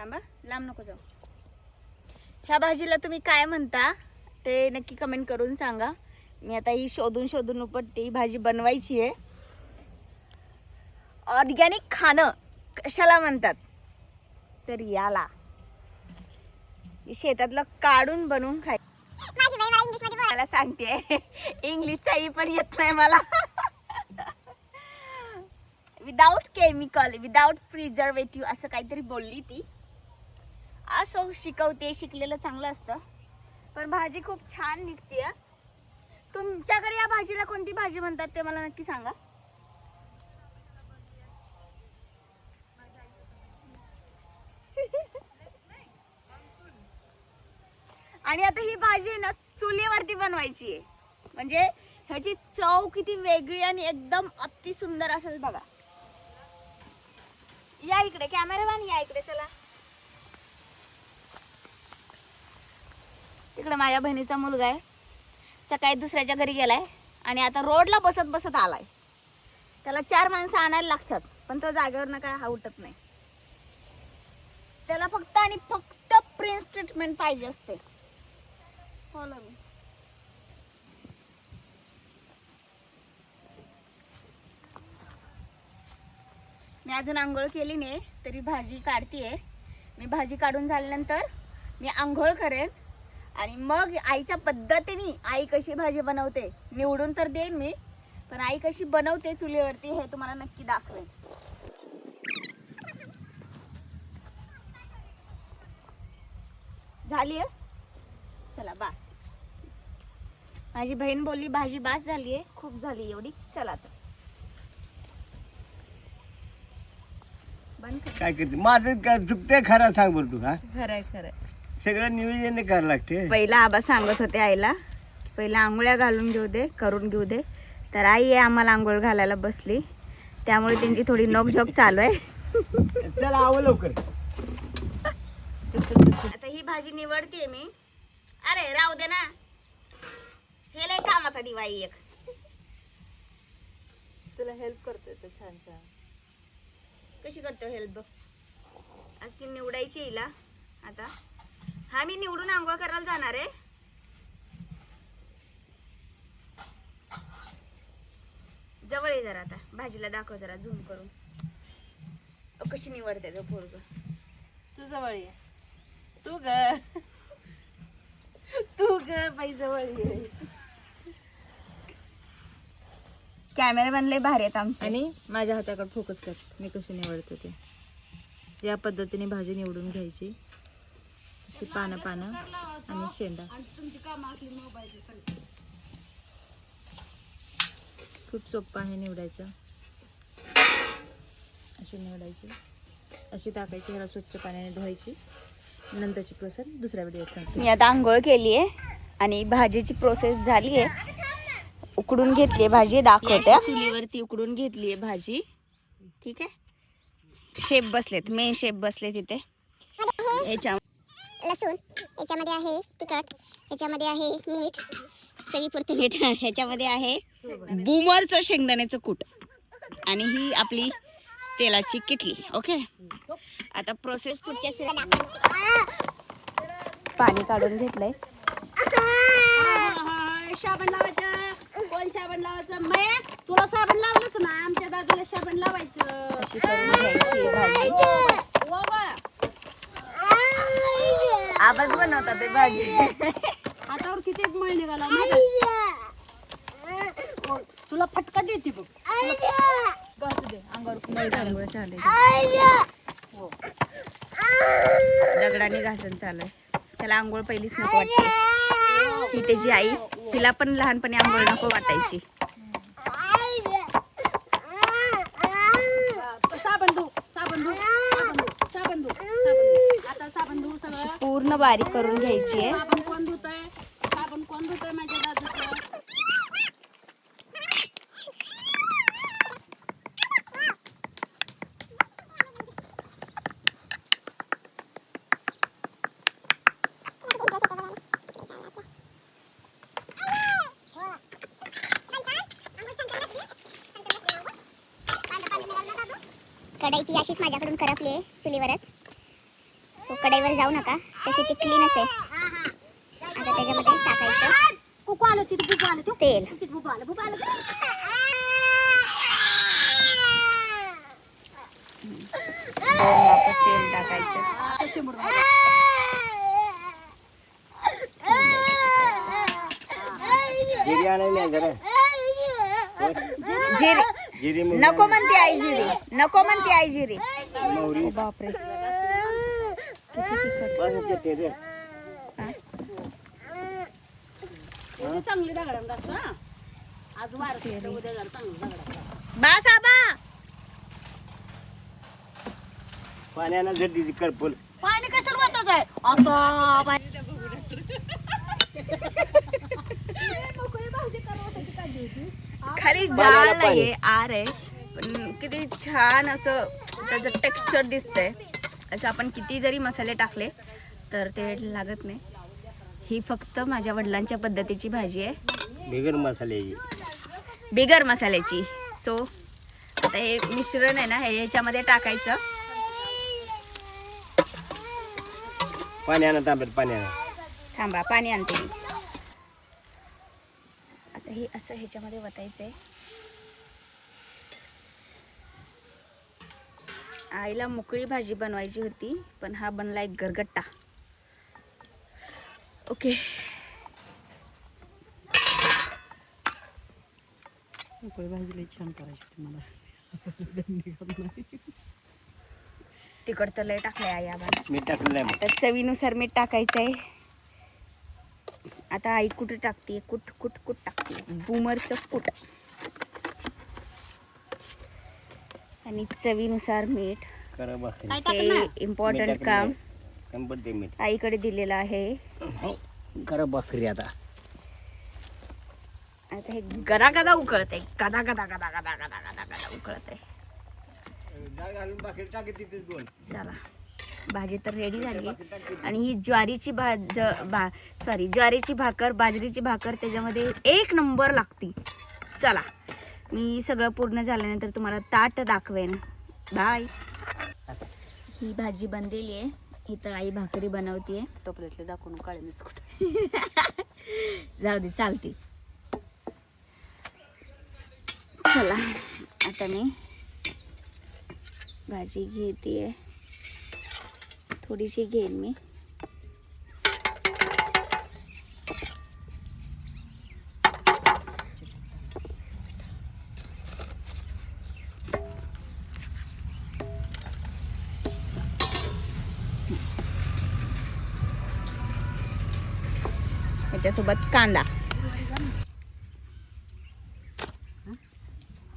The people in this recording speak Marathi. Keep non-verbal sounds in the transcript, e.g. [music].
थांबा लांब नको जाऊ. ह्या भाजीला तुम्ही काय म्हणता ते नक्की कमेंट करून सांगा. मी आता ही शोधून शोधून उपटते ही भाजी बनवायची आहे. ऑर्गॅनिक खाणं कशाला म्हणतात? तर याला. शेतातलं काढून बनवून खाय मला सांगते इंग्लिशचाही पण येत नाही मला. विदाऊट केमिकल विदाऊट प्रिझर्वेटिव्ह असं काहीतरी बोलली ती. असं शिकवते शिकलेलं चांगलं असतं. पण भाजी खूप छान निघते तुमच्याकडे या भाजीला कोणती भाजी म्हणतात ते मला नक्की सांगा. आणि आता ही भाजी आहे ना चुलीवरती बनवायची आहे. म्हणजे ह्याची चव किती वेगळी आणि एकदम अति सुंदर असेल बघा. या इकडे कॅमेरामॅन या इकडे चला. तिकडे माझ्या बहिणीचा मुलगा आहे. सकाळी दुसऱ्याच्या घरी गेलाय आणि आता रोडला बसत बसत आलाय. त्याला चार माणसं आणायला लागतात पण तो जागेवर काय हा उठत नाही. त्याला फक्त आणि फक्त प्रिन्स ट्रीटमेंट पाहिजे असते. हो फॉलो मी. मी अजून आंघोळ केली नाही तरी भाजी काढतीये. मी भाजी काढून झाल्यानंतर मी आंघोळ करेन. आणि मग आईच्या पद्धतीने आई कशी भाजी बनवते निवडून तर देईन मी पण आई कशी बनवते चुलीवरती हे तुम्हाला नक्की दाखवेन. झाली चला बास. माझी बहीण बोलली भाजी बास झाली आहे. खूप झाली एवढी. चला आता. बंद कर. काय करते? माझं काय चुकते खरा सांग बरं तू हा? खरंय खरंय सगळं नियोजन करावं लागते. पहिला आबा सांगत होते आईला पहिला आंघोळ्या घालून घेऊ दे करून घेऊ दे. तर आई आहे आम्हाला आंघोळ घालायला बसली. त्यामुळे त्यांची थोडी नोकझोक चालू आहे. चला आव लवकर. आता ही भाजी निवडते मी. अरे राहू दे ना. हे लय कामाचा दिवाळी एक. तुला हेल्प करतोय तो छान छान. कशी करतो हेल्प बघ अशी निवडायची हिला. आता हा मी निवडून आंघोळ करायला जाणार आहे. जवळ ये जरा आता. भाजीला दाखव जरा झूम करून. अ, कशी निवडते ग पोरग? तू जवळ ये. तू ग. तू ग बाई जवळ ये. कॅमेरा बनले भारी आहेत आमचे. आणि माझ्या हाताकडे फोकस कर. मी कशी निवडते ते. या पद्धतीने भाजी निवडून घ्यायची. ती पानं पानं आणि शेंडा. खूप सोपं आहे निवडायचं. अशी निवडायची. अशी टाकायची ह्याला स्वच्छ पाण्याने धुवायची. नंतरची प्रोसेस दुसऱ्या व्हिडिओत सांगते मी आता आंघोळ केली आहे आणि भाजीची प्रोसेस झाली आहे. उकडून घेतली आहे भाजी दाखवत्या चुलीवरती उकडून घेतली आहे भाजी. ठीक आहे? शेप बसलेत मेन शेप बसले तिथे याच्या लसूण. याच्यामध्ये आहे तिखट याच्यामध्ये आहे मीठ. चवीपुरते मीठ. [laughs] ह्याच्यामध्ये आहे बुमरचं शेंगदाण्याचं कूट. आणि ही आपली तेलाची किटली. ओके? आता प्रोसेस पुढच्या पाणी काढून घेतलंय. साबण लावायचं. कोण साबण लावायचं? मया तुला साबण लावलंच ना आमच्या दादूला साबण लावायचं अशी करून घ्यायची भाजी वा वा आवाज बनवतात ते भाजी. हातावर किती मळ निघाला? तुला फटका देते बघ. घासू दे अंगावर मळ झाल्यामुळे. चालेल. दगडाने घासून चालू आहे. त्याला आंघोळ पहिलीच नको वाटते. ही त्याची आई तिला पण लहानपणी आंघोळ नको वाटायची साबण धू साबण धू साबण धू साबण धू साबण धू आता सगळं पूर्ण बारीक करून घ्यायची आहे. साबण कोण धुतय? साबण कोण धुतय माझ्या दादूचं? कढई ती अशीच माझ्याकडून करपली आहे चुलीवरच. कढईवर जाऊ नका. तशी ती क्लीनच आहे आता त्याच्यामध्ये टाकायचं. कुकू आलं तिथे बुबू आलं ते तेल. तिथे बुबू आलं बुबू आलं. दोन वापर तेल टाकायचं कशी मुडून जिरी. आणायला नाही जरा. जिरी. जिरी मोहरी नको म्हणते आई जिरी. नको म्हणते आई जिरी. बापरे. चांगली दाखव आज उद्या जरा चांगली पाण्यानं पाणी वाटत आहे? आता पाणी खाली जाळ. नाहीये आर आहे. पण किती छान असं त्याचं टेक्स्चर दिसतंय. असं आपण किती जरी मसाले टाकले तर ते लागत नाही. ही फक्त माझ्या वडिलांच्या पद्धतीची भाजी आहे. बिगर मसाल्याची बिगर मसाल्याची. सो आता हे मिश्रण आहे ना हे याच्यामध्ये टाकायचं. पाण्यानं तांबत पाण्यानं थांबा पाणी आणते आता हे असं ह्याच्यामध्ये वतायचंय. आईला मोकळी भाजी बनवायची होती पण हा बनला एक गरगट्टा ओके. भाजी छान करायची तुम्हाला तिकड तर लय टाकलंय आई आम्हाला मी टाकलं नाही आता चवीनुसार मीठ टाकायचंय. आता आई कुठं टाकते कुठ कुठ कुठ टाकते बुमरचं कुठ आणि चवीनुसार मीठ. हे इम्पॉर्टंट काम. आईकडे दिलेलं आहे. करा भाकरी आता. आता हे गदा गदा उकळत आहे गदा गदा गदा गदा गदा गदा गदा उकळत आहे चला. भाजी तर रेडी झाली. आणि ही ज्वारीची भाज बा सॉरी ज्वारीची भाकर बाजरीची भाकर त्याच्यामध्ये एक नंबर लागती. चला. मी सगळं पूर्ण झाल्यानंतर तुम्हाला ताट दाखवेन. बाय ही भाजी बनलेली आहे. इथं आई भाकरी बनवतीये. [laughs] टोपल्यातले दाखवून काळे जाऊ दे चालते. चला आता मी भाजी घेते. थोडीशी घेईन मी. याच्यासोबत कांदा.